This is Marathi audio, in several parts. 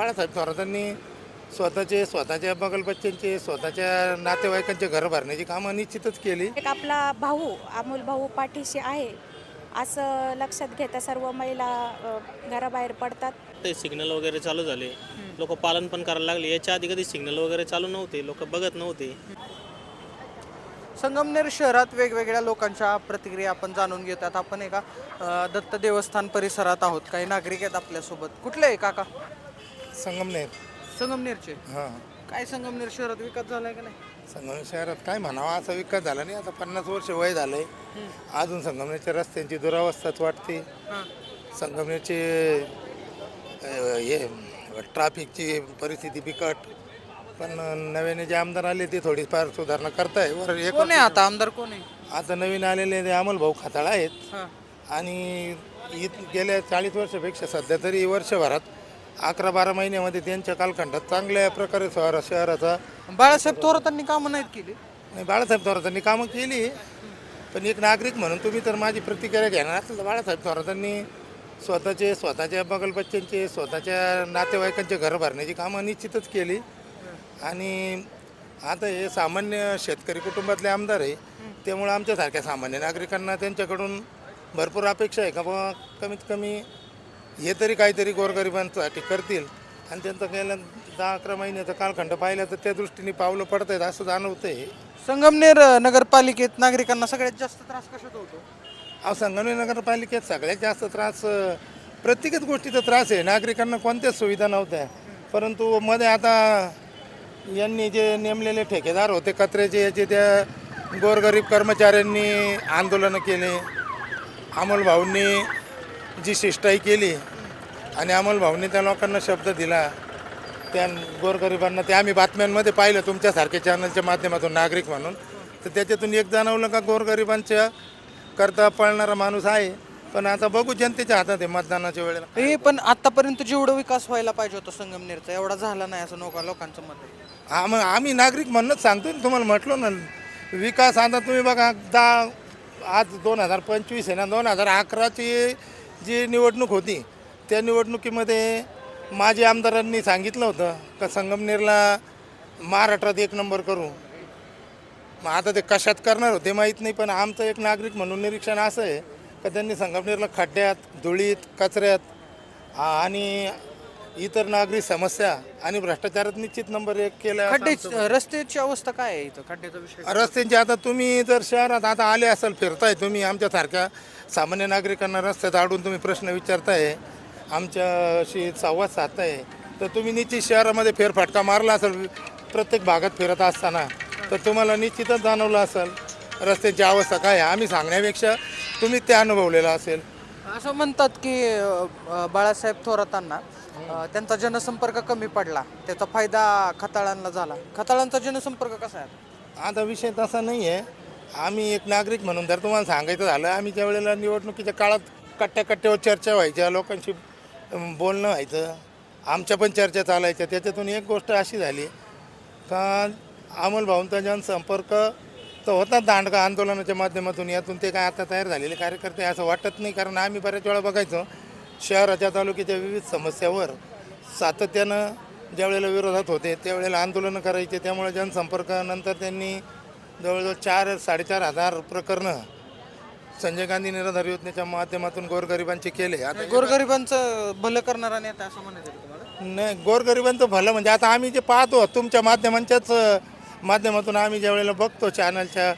बाळासाहेब थोरातांनी स्वतःचे स्वतःच्या बगलबच्च्यांचे स्वतःच्या नातेवाईकांचे घर भरण्याची कामं निश्चितच केली. एक आपला भाऊ अमोल भाऊ पाठीशी आहे. असं लक्षात घेता सर्व महिला अ, घराबाहेर पडतात. ते सिग्नल वगैरे चालू झाले. लोक पालन पण करायला लागले. याच्या आधी कधी सिग्नल वगैरे चालू नव्हते. लोक बघत नव्हते. संगमनेर शहरात वेगवेगळ्या लोकांच्या प्रतिक्रिया आपण जाणून घेतात. आपण एका अ, दत्त देवस्थान परिसरात आहोत. काही नागरिक आहेत आपल्यासोबत. कुठले आहे काका? संगमनेर. संगमनेरचे? हां. काय संगमनेर शहरात विकास झालाय का नाही? संगमनेर शहरात काय म्हणावा असा विकास झाला नाही. आता पन्नास वर्ष वय झालंय. अजून संगमनेरच्या रस्त्यांची दुरावस्थाच वाटते. हां. संगमनेरचे अ, हे ट्रॅफिकची परिस्थिती बिकट. पण नव्याने जे आमदार आले ते थोडीफार सुधारणा करताय. वर एक कोण आहे आता? आमदार कोण आहे? आता नवीन आलेले ते अमोल भाऊ खताळ आहेत. हां. आणि इत गेल्या चाळीस वर्षापेक्षा सध्या तरी वर्षभरात अकरा बारा महिन्यामध्ये त्यांच्या कालखंडात चांगल्या प्रकारे शहरा शहराचा बाळासाहेब थोरातांनी कामं नाहीत केली. नाही बाळासाहेब थोरातांनी कामं केली. पण एक नागरिक म्हणून तुम्ही तर माझी प्रतिक्रिया घेणार असेल तर बाळासाहेब थोरातांनी स्वतःचे स्वतःच्या बगलबच्च्यांचे स्वतःच्या नातेवाईकांचे घर भरण्याची कामं निश्चितच केली. आणि आता हे सामान्य शेतकरी कुटुंबातले आमदार आहे त्यामुळं आमच्यासारख्या सामान्य नागरिकांना त्यांच्याकडून भरपूर अपेक्षा आहे का बाबा कमीत कमी हे तरी काहीतरी गोरगरिबांसाठी करतील. आणि त्यांचं गेल्या दहा अकरा महिन्याचा कालखंड पाहिला तर त्या दृष्टीने पावलं पडत आहेत असं जाणवतंय. संगमनेर अ, नगरपालिकेत नागरिकांना सगळ्यात जास्त त्रास कशाचा होतो? अहो संगमनेर नगरपालिकेत सगळ्यात जास्त त्रास अं, प्रत्येकच गोष्टीचा त्रास आहे. नागरिकांना कोणत्याच सुविधा नव्हत्या. परंतु मध्ये आता यांनी जे नेमलेले ठेकेदार होते कचऱ्याचे याचे त्या गोरगरीब कर्मचाऱ्यांनी आंदोलनं केले अमोल भाऊंनी जी शिष्टाई केली आणि अमोल भाऊंनी त्या लोकांना शब्द दिला त्या गोरगरिबांना ते आम्ही बातम्यांमध्ये पाहिलं तुमच्यासारख्या चॅनलच्या माध्यमातून नागरिक म्हणून. तर त्याच्यातून एक जाणवलं का गोरगरिबांच्या करता पळणारा माणूस आहे पण आता बघू जनतेच्या हातात आहे मतदानाच्या वेळेला. हे पण आतापर्यंत जेवढं विकास व्हायला पाहिजे होता संगमनेरचा एवढा झाला नाही असं लोका लोकांचं मत आहे. आम आम्ही नागरिक म्हणूनच सांगतो ना तुम्हाला म्हटलो ना विकास आता तुम्ही बघा दहा आज दोन हजार पंचवीस आहे ना दोन हजार अकराची जी निवडणूक होती त्या निवडणुकीमध्ये माजी आमदारांनी सांगितलं होतं का संगमनेरला महाराष्ट्रात एक नंबर करू. मग आता ते कशात करणार होते माहीत नाही पण आमचं एक नागरिक म्हणून निरीक्षण असं आहे का त्यांनी संगमनेरला खड्ड्यात धुळीत कचऱ्यात आणि इतर नागरिक समस्या आणि भ्रष्टाचारात निश्चित नंबर एक केला खड्डे रस्त्याची अवस्था काय आहे इथं? खड्ड्याचा विषय रस्त्यांची आता तुम्ही जर शहरात आता आले असाल फिरताय तुम्ही आमच्यासारख्या सामान्य नागरिकांना रस्त्यात आडून तुम्ही प्रश्न विचारताय आमच्याशी संवाद साधताय तर तुम्ही निश्चित शहरामध्ये फेरफटका मारला असेल प्रत्येक भागात फिरत असताना तर तुम्हाला निश्चितच जाणवलं असेल रस्त्याची अवस्था काय आहे? आम्ही सांगण्यापेक्षा तुम्ही ते अनुभवलेलं असेल. असं म्हणतात की बाळासाहेब थोरातांना अ, त्यांचा जनसंपर्क कमी पडला. त्याचा फायदा खताळांना झाला. खताळांचा जनसंपर्क कसा आहे? आता विषय तसा नाही आहे आम्ही एक नागरिक म्हणून जर तुम्हाला सांगायचं झालं आम्ही ज्या वेळेला निवडणुकीच्या काळात कट्ट्या कट्ट्यावर चर्चा व्हायच्या लोकांशी अं, बोलणं व्हायचं आमच्या पण चर्चा चालायच्या त्याच्यातून एक गोष्ट अशी झाली. का अमोल भाऊंचा जनसंपर्क तर होता दांडगा आंदोलनाच्या माध्यमातून यातून ते काय आता तयार झालेले कार्यकर्ते असं वाटत नाही कारण आम्ही बऱ्याच वेळा बघायचो. शहराच्या तालुक्याच्या विविध समस्यावर सातत्यानं ज्या वेळेला विरोधात होते त्यावेळेला आंदोलनं करायचे त्यामुळे जनसंपर्कानंतर त्यांनी जवळजवळ चार साडेचार हजार प्रकरणं संजय गांधी निराधार योजनेच्या माध्यमातून गोरगरिबांचे केले. आता गोरगरिबांचं भलं करणारा नेता असं म्हणायचं तुम्हाला? नाही गोरगरिबांचं भलं म्हणजे आता आम्ही जे पाहतो तुमच्या माध्यमांच्याच माध्यमातून आम्ही ज्या वेळेला बघतो चॅनलच्या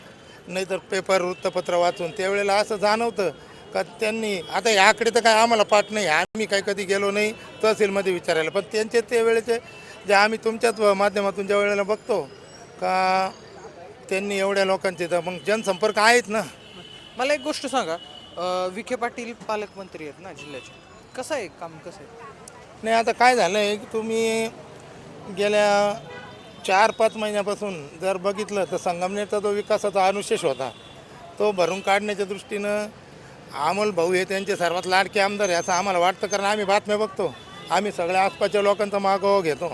नाहीतर पेपर वृत्तपत्र वाचून त्यावेळेला असं जाणवतं का त्यांनी आता याकडे तर काय आम्हाला पाठ नाही आम्ही काही कधी गेलो नाही तहसीलमध्ये विचारायला. पण त्यांचे ते वेळेचे जे आम्ही तुमच्याच माध्यमातून ज्या वेळेला बघतो का त्यांनी एवढ्या लोकांचे तर मग जनसंपर्क आहेत ना. मला एक गोष्ट सांगा अ, विखे पाटील पालकमंत्री आहेत ना जिल्ह्याचे. कसं आहे काम कसं आहे? नाही आता काय झालं आहे की तुम्ही गेल्या चार पाच महिन्यापासून जर बघितलं तर संगमनेरचा जो विकासाचा अनुशेष होता तो भरून काढण्याच्या दृष्टीनं अमोल भाऊ हे त्यांचे सर्वात लाडके आमदार आहे असं आम्हाला वाटतं कारण आम्ही बातम्या बघतो. आम्ही सगळ्या आसपासच्या लोकांचा मागोवा घेतो.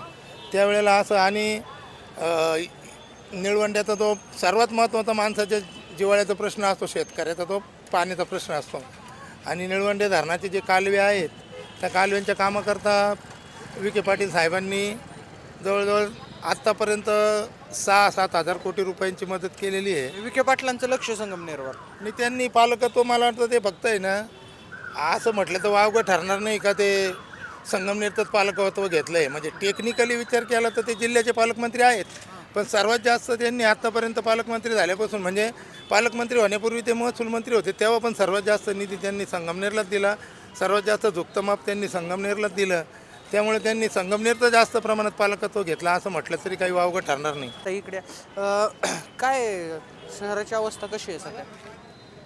त्यावेळेला असं आणि निळवंड्याचा तो सर्वात महत्त्वाचा माणसाच्या जिवाळ्याचा प्रश्न असतो शेतकऱ्याचा तो पाण्याचा प्रश्न असतो. आणि निळवंडे धरणाचे जे कालवे आहेत त्या कालव्यांच्या कामाकरता विखे पाटील साहेबांनी जवळजवळ आत्तापर्यंत सहा सात हजार कोटी रुपयांची मदत केलेली आहे. विखे पाटलांचं लक्ष संगमनेरवर आणि त्यांनी पालकत्व मला वाटतं ते फक्त आहे ना असं म्हटलं तर वावगं ठरणार नाही का ते संगमनेरचंच पालकत्व घेतलं आहे म्हणजे टेक्निकली विचार केला तर ते जिल्ह्याचे पालकमंत्री आहेत. पण सर्वात जास्त त्यांनी आत्तापर्यंत पालकमंत्री झाल्यापासून म्हणजे पालकमंत्री होण्यापूर्वी ते महसूल मंत्री होते तेव्हा पण सर्वात जास्त निधी त्यांनी संगमनेरलाच दिला. सर्वात जास्त झुकतं माप त्यांनी संगमनेरलाच दिलं. त्यामुळे त्यांनी संगमनेरचं जास्त प्रमाणात पालकत्व घेतलं असं म्हटलं तरी काही वावगं ठरणार नाही. तर इकडे अ, काय शहराची अवस्था कशी आहे सध्या?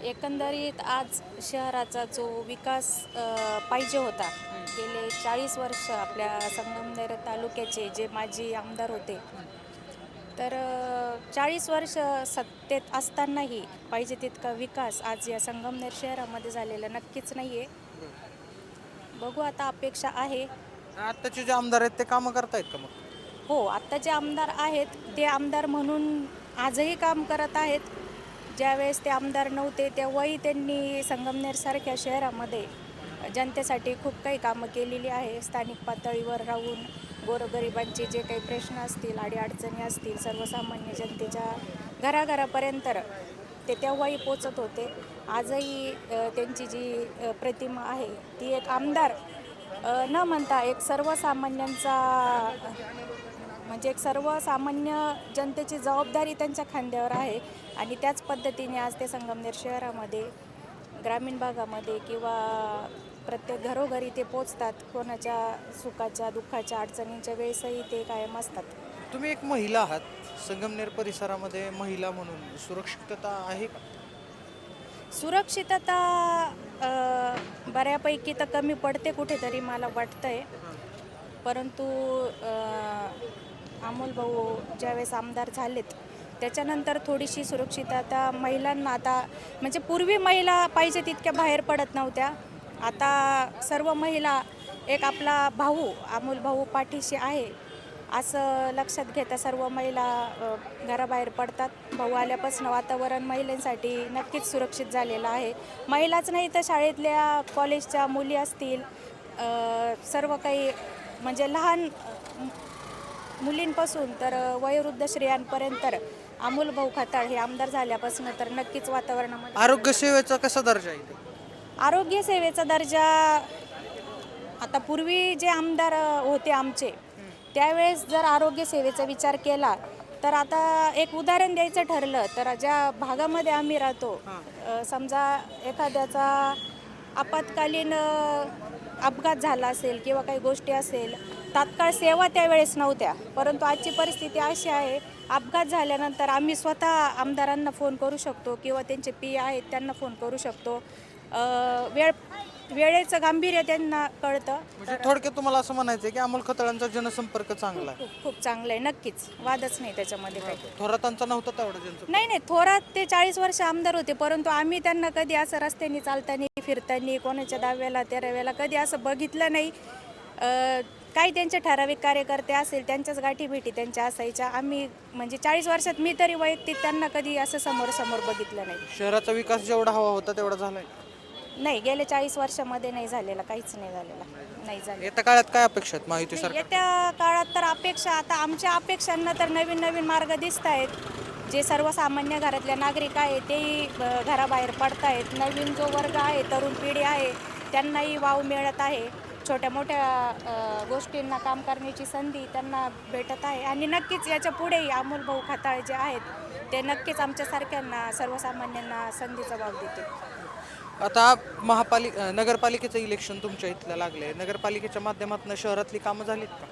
एकंदरीत आज शहराचा जो विकास अ, पाहिजे होता गेले चाळीस वर्ष आपल्या संगमनेर तालुक्याचे जे माजी आमदार होते तर चाळीस वर्ष सत्तेत असतानाही पाहिजे तितका विकास आज या संगमनेर शहरामध्ये झालेला नक्कीच नाही आहे बघू आता अपेक्षा आहे. आत्ताचे जे आमदार आहेत ते कामं करतायत का मग? हो आत्ता जे आमदार आहेत ते आमदार म्हणून आजही काम करत आहेत. ज्यावेळेस ते आमदार नव्हते तेव्हाही त्यांनी संगमनेरसारख्या शहरामध्ये जनतेसाठी खूप काही कामं केलेली आहे. स्थानिक पातळीवर राहून गोरगरिबांचे जे काही प्रश्न असतील अडीअडचणी असतील सर्वसामान्य जनतेच्या घराघरापर्यंत ते तेव्हाही पोचत होते. आजही त्यांची जी प्रतिमा आहे ती एक आमदार न म्हणता एक सर्वसामान्यांचा म्हणजे एक सर्वसामान्य जनतेची जबाबदारी त्यांच्या खांद्यावर आहे. आणि त्याच पद्धतीने आज ते संगमनेर शहरामध्ये ग्रामीण भागामध्ये किंवा प्रत्येक घरोघरी ते पोचतात. कोणाच्या सुखाच्या दुःखाच्या अडचणींच्या वेळेसही ते कायम असतात. तुम्ही एक महिला आहात. संगमनेर परिसरामध्ये महिला म्हणून सुरक्षितता आहे का? सुरक्षितता अ, बऱ्यापैकी तर कमी पडते कुठेतरी मला वाटतंय. परंतु अ, अमोल भाऊ ज्यावेळेस आमदार झालेत त्याच्यानंतर थोडीशी सुरक्षितता महिलांना आता म्हणजे पूर्वी महिला पाहिजे तितक्या बाहेर पडत नव्हत्या. आता सर्व महिला एक आपला भाऊ अमोल भाऊ पाठीशी आहे. असं लक्षात घेता सर्व महिला घराबाहेर पडतात भाऊ आल्यापासून वातावरण महिलांसाठी नक्कीच सुरक्षित झालेलं आहे महिलाच नाही तर शाळेतल्या कॉलेजच्या मुली असतील सर्व काही म्हणजे लहान मुलींपासून तर वयोवृद्ध स्त्रियांपर्यंत अमोल भाऊ खताळ हे आमदार झाल्यापासून तर नक्कीच वातावरणामध्ये आरोग्य सेवेचा कसा दर्जा आहे इथे? आरोग्य सेवेचा दर्जा आता पूर्वी जे आमदार होते आमचे त्यावेळेस जर आरोग्य सेवेचा विचार केला तर आता एक उदाहरण द्यायचं ठरलं तर ज्या भागामध्ये आम्ही राहतो अ, समजा एखाद्याचा आपत्कालीन अ, अपघात झाला असेल किंवा काही गोष्टी असेल तात्काळ सेवा त्यावेळेस नव्हत्या. परंतु आजची परिस्थिती अशी आहे अपघात झाल्यानंतर आम्ही स्वतः आमदारांना फोन करू शकतो किंवा त्यांचे पी आहेत त्यांना फोन करू शकतो. वेळ वेळेचं गांभीर्य त्यांना कळतं. म्हणजे थोडक्यात तुम्हाला असं म्हणायचं आहे की अमोल खताळांचा जनसंपर्क चांगला आहे. खूप खूप चांगलं आहे. नक्कीच. वादच नाही त्याच्यामध्ये काही. थोरातांचा नव्हता तेवढा जनसंपर्क. नाही नाही. थोरात ते चाळीस वर्ष आमदार होते परंतु आम्ही त्यांना कधी असं रस्त्याने चालताना फिरताना कोणाच्या दहाव्याला तेराव्याला कधी असं बघितलं नाही. अ, काही त्यांचे ठराविक कार्यकर्ते असेल त्यांच्याच गाठी भेटी त्यांच्या असायच्या. आम्ही म्हणजे चाळीस वर्षात मी तरी वैयक्तिक त्यांना कधी असं समोर समोर बघितलं नाही. शहराचा विकास जेवढा हवा होता तेवढा झालाय. नाही गेल्या चाळीस वर्षामध्ये नाही झालेला काहीच नाही झालेला नाही झालं येत्या काळात काय अपेक्षा आहेत माहिती सरकार येत्या काळात तर अपेक्षा आता आमच्या अपेक्षांना तर नवीन नवीन मार्ग दिसत आहेत. जे सर्वसामान्य घरातल्या नागरिक आहे तेही अ, घराबाहेर पडत आहेत. नवीन जो वर्ग आहे तरुण पिढी आहे त्यांनाही वाव मिळत आहे. छोट्या मोठ्या अ, गोष्टींना काम करण्याची संधी त्यांना भेटत आहे. आणि नक्कीच याच्या पुढेही अमोल भाऊ खताळ जे आहेत ते नक्कीच आमच्यासारख्यांना सर्वसामान्यांना संधीचा भाव देतील. आता महापालिक नगरपालिकेचं इलेक्शन तुमच्या इथलं लागलंय. नगरपालिकेच्या माध्यमातून शहरातली कामं झालीत का?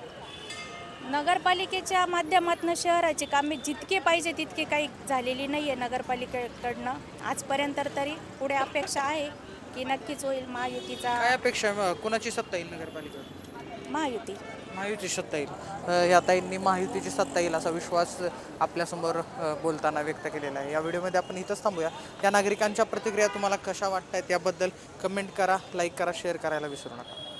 नगरपालिकेच्या माध्यमातून शहराची कामे जितके पाहिजे तितके काही झालेली नाही आहे नगरपालिकेकडनं. आजपर्यंत तरी पुढे अपेक्षा आहे की नक्कीच होईल महायुतीचा. काय अपेक्षा आहे? कुणाची सत्ता येईल नगरपालिकेवर? महायुती. महायुती सत्ता येईल अं, ताईंनी महायुतीची सत्ता येईल असा विश्वास आपल्यासमोर बोलताना व्यक्त केलेला आहे. या व्हिडिओमध्ये आपण इथंच थांबूया. या नागरिकांच्या प्रतिक्रिया तुम्हाला कशा वाटत आहेत याबद्दल कमेंट करा लाईक करा शेअर करायला विसरू नका.